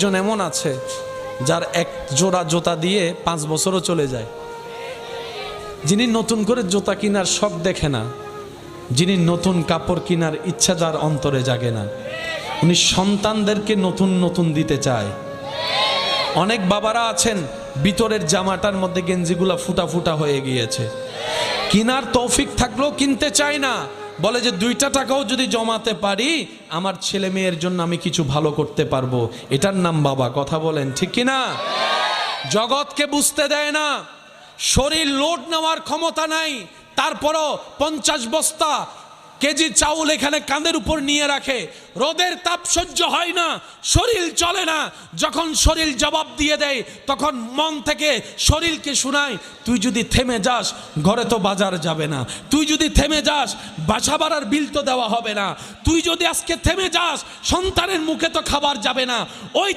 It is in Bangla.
একজন এমন আছে যার এক জোড়া জোতা দিয়ে পাঁচ বছরও চলে যায়। যিনি নতুন করে জোতা কেনার শখ দেখে না, যিনি নতুন কাপড় কেনার ইচ্ছা যার অন্তরে জাগে না। উনি সন্তানদেরকে নতুন নতুন দিতে চায়। অনেক বাবারা আছেন, ভিতরের জামাটার মধ্যে গেঞ্জিগুলা ফুটা ফুটা হয়ে গিয়েছে। কিনার তৌফিক থাকলেও কিনতে চায় না। বলে যে দুইটা টাকাও যদি জমাতে পারি, আমার ছেলে মেয়ের জন্য আমি কিছু ভালো করতে পারব। এটার নাম বাবা, কথা বলেন, ঠিক কিনা? জগৎকে বুঝতে দেয় না। শরীর লোড নেওয়ার ক্ষমতা নাই। তারপরও পঞ্চাশ বস্তা কেজি চাউল এখানে কাঁধের উপর নিয়ে রাখে। রোদের তাপ সহ্য হয় না, শরীর চলে না। যখন শরীর জবাব দিয়ে দেয়, তখন মন থেকে শরীরকে শোনায়, তুই যদি থেমে যাস, ঘরে তো বাজার যাবে না। তুই যদি থেমে যাস, বাসা ভাড়ার বিল তো দেওয়া হবে না। তুই যদি আজকে থেমে যাস, সন্তানের মুখে তো খাবার যাবে না। ওই